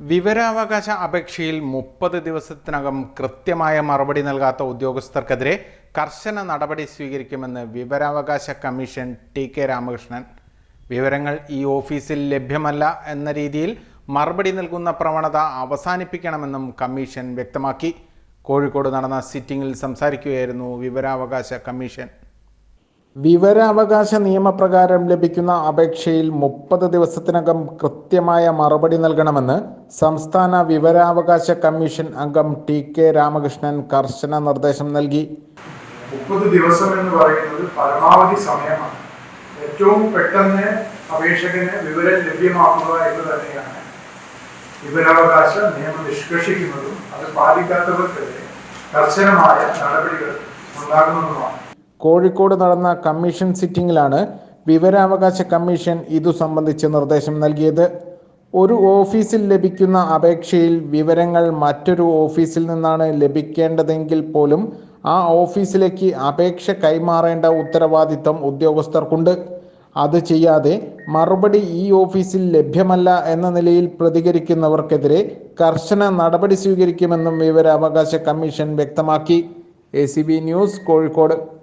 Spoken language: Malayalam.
വിവരാവകാശ അപേക്ഷയിൽ മുപ്പത് ദിവസത്തിനകം കൃത്യമായ മറുപടി നൽകാത്ത ഉദ്യോഗസ്ഥർക്കെതിരെ കർശന നടപടി സ്വീകരിക്കുമെന്ന് വിവരാവകാശ കമ്മീഷൻ ടി കെ രാമകൃഷ്ണൻ. വിവരങ്ങൾ ഈ ഓഫീസിൽ ലഭ്യമല്ല എന്ന രീതിയിൽ മറുപടി നൽകുന്ന പ്രവണത അവസാനിപ്പിക്കണമെന്നും കമ്മീഷൻ വ്യക്തമാക്കി. കോഴിക്കോട് നടന്ന സിറ്റിംഗിൽ സംസാരിക്കുകയായിരുന്നു വിവരാവകാശ കമ്മീഷൻ. വിവരാവകാശ നിയമപ്രകാരം ലഭിക്കുന്ന അപേക്ഷയിൽ മുപ്പത് ദിവസത്തിനകം കൃത്യമായ മറുപടി നൽകണമെന്ന് സംസ്ഥാന വിവരാവകാശ കമ്മീഷൻ അംഗം ടി കെ രാമകൃഷ്ണൻ കർശന നിർദ്ദേശം നൽകി. മുപ്പത് ദിവസം എന്ന് പറയുന്നത് പരമാവധി സമയമാണ്. ഏറ്റവും പെട്ടെന്ന് അപേക്ഷകന് വിവരം ലഭ്യമാക്കുക എന്ന് തന്നെയാണ്. വിവരാവകാശ നിയമം നിഷ്കർഷിക്കുന്നതും അത് പാലിക്കാത്തവർക്കെതിരെ കർശനമായ നടപടികൾ ഉണ്ടാകുന്നതുമാണ്. കോഴിക്കോട് നടന്ന കമ്മീഷൻ സിറ്റിംഗിലാണ് വിവരാവകാശ കമ്മീഷൻ ഇതു സംബന്ധിച്ച് നിർദ്ദേശം നൽകിയത്. ഒരു ഓഫീസിൽ ലഭിക്കുന്ന അപേക്ഷയിൽ വിവരങ്ങൾ മറ്റൊരു ഓഫീസിൽ നിന്നാണ് ലഭിക്കേണ്ടതെങ്കിൽ പോലും ആ ഓഫീസിലേക്ക് അപേക്ഷ കൈമാറേണ്ട ഉത്തരവാദിത്തം ഉദ്യോഗസ്ഥർക്കുണ്ട്. അത് ചെയ്യാതെ മറുപടി ഈ ഓഫീസിൽ ലഭ്യമല്ല എന്ന നിലയിൽ പ്രതികരിക്കുന്നവർക്കെതിരെ കർശന നടപടി സ്വീകരിക്കുമെന്നും വിവരാവകാശ കമ്മീഷൻ വ്യക്തമാക്കി. A news Kozhikode.